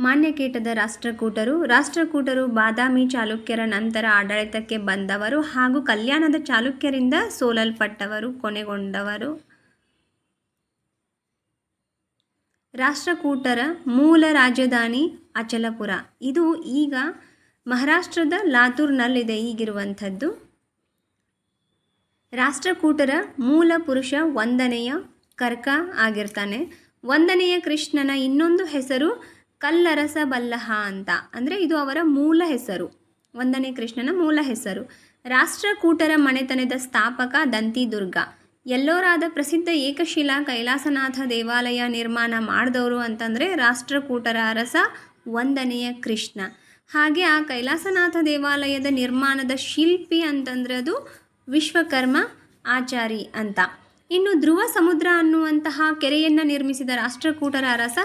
ಮಾನ್ಯಕೇಟದ ರಾಷ್ಟ್ರಕೂಟರು ರಾಷ್ಟ್ರಕೂಟರು ಬಾದಾಮಿ ಚಾಲುಕ್ಯರ ನಂತರ ಆಡಳಿತಕ್ಕೆ ಬಂದವರು ಹಾಗೂ ಕಲ್ಯಾಣದ ಚಾಲುಕ್ಯರಿಂದ ಸೋಲಲ್ಪಟ್ಟವರು, ಕೊನೆಗೊಂಡವರು. ರಾಷ್ಟ್ರಕೂಟರ ಮೂಲ ರಾಜಧಾನಿ ಅಚಲಪುರ. ಇದು ಈಗ ಮಹಾರಾಷ್ಟ್ರದ ಲಾತೂರ್ನಲ್ಲಿದೆ ಈಗಿರುವಂಥದ್ದು. ರಾಷ್ಟ್ರಕೂಟರ ಮೂಲ ಪುರುಷ ಒಂದನೆಯ ಕರ್ಕ ಆಗಿರ್ತಾನೆ. ಒಂದನೆಯ ಕೃಷ್ಣನ ಇನ್ನೊಂದು ಹೆಸರು ಕಲ್ಲರಸ ಬಲ್ಲಹ ಅಂತ. ಅಂದರೆ ಇದು ಅವರ ಮೂಲ ಹೆಸರು. ಒಂದನೇ ಕೃಷ್ಣನ ಮೂಲ ಹೆಸರು. ರಾಷ್ಟ್ರಕೂಟರ ಮನೆತನದ ಸ್ಥಾಪಕ ದಂತಿದುರ್ಗ. ಎಲ್ಲೋರಾದ ಪ್ರಸಿದ್ಧ ಏಕಶಿಲಾ ಕೈಲಾಸನಾಥ ದೇವಾಲಯ ನಿರ್ಮಾಣ ಮಾಡಿದವರು ಅಂತಂದರೆ ರಾಷ್ಟ್ರಕೂಟರ ಅರಸ ಒಂದನೆಯ ಕೃಷ್ಣ. ಹಾಗೆ ಆ ಕೈಲಾಸನಾಥ ದೇವಾಲಯದ ನಿರ್ಮಾಣದ ಶಿಲ್ಪಿ ಅಂತಂದರೆ ಅದು ವಿಶ್ವಕರ್ಮ ಆಚಾರಿ ಅಂತ. ಇನ್ನು ಧ್ರುವ ಸಮುದ್ರ ಅನ್ನುವಂತಹ ಕೆರೆಯನ್ನು ನಿರ್ಮಿಸಿದ ರಾಷ್ಟ್ರಕೂಟರ ಅರಸ